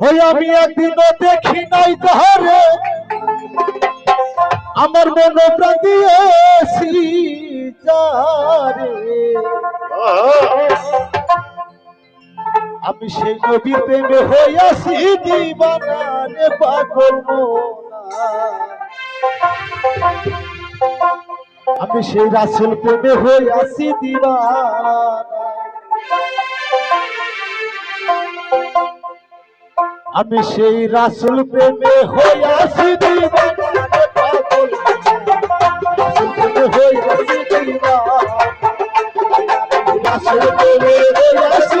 ওই আমি একদিনও দেখি নাই তাহারে। আমার মন প্রাণ দিয়েছি আমি সেই নবীর প্রেমে হইয়াছি দিবানা রে পাগল আমি সেই রাসুল প্রেমে হইয়াছি দিবানা আমি সেই রাসুল প্রেমে হইয়াছি। রাসূল প্রেমে হইয়াছি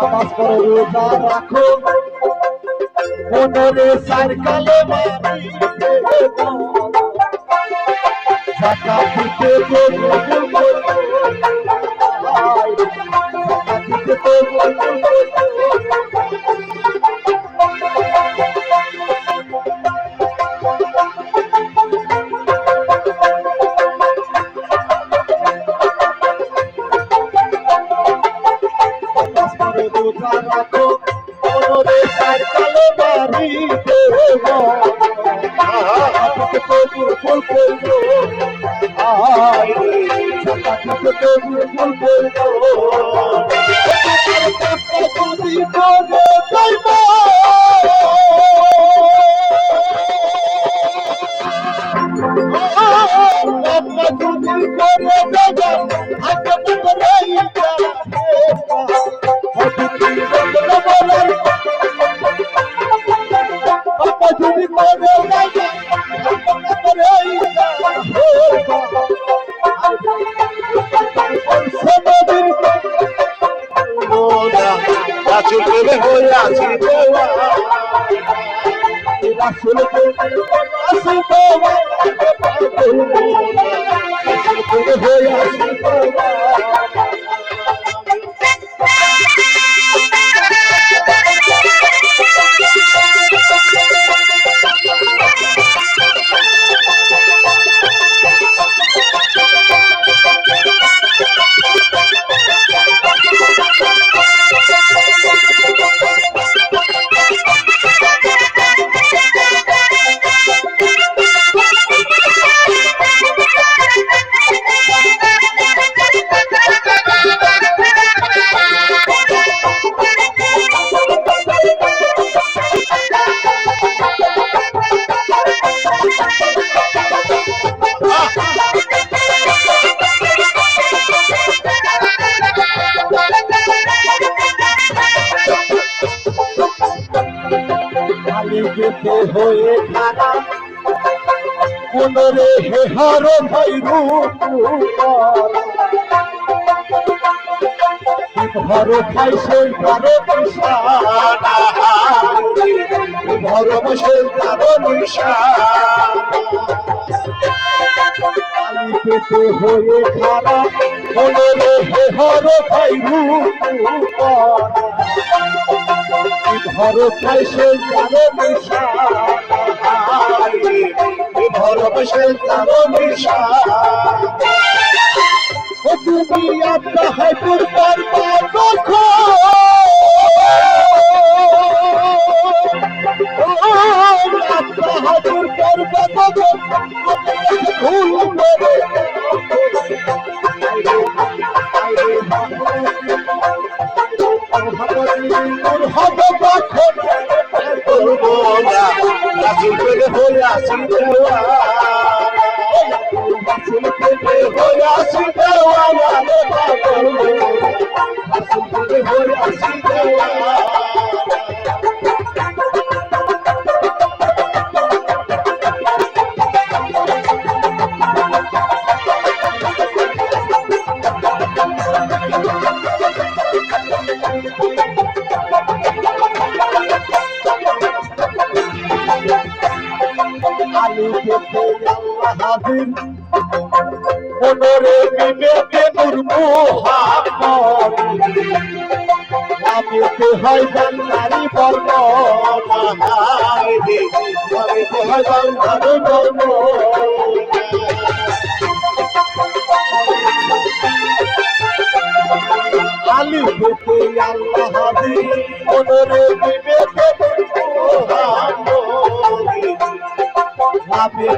নামাজ পড়ো রোজা রাখো। মনরে সার কালে টাকা দিতে রাখো। মনরে সার কালে মারি দেবো কবুল করো আয় টাকা দিতে তো রাসুল প্রেমে হইয়াছি রাসুল আসি বাবা যেতে হয়ে খানা মনরে হে হর ভাই রূপ ঘর খাই সেই কারও ঘর বসে কারও খালি যেতে হয়ে খানা মনরে হে হর ভাই রূপ খাই সেই কারও নিশা ভালোবাসার কারণ ও তুমি আপনা হাতুর পারবা দেখো। ও না রাসুল পেলে হয়ে আসি দেওয়া পেলে হয়ে আসি দেওয়া পাগল রাসুল পেলে হয়ে আসি খেতে আল্লাহ হাজির। মনরে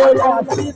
হয়ে আসি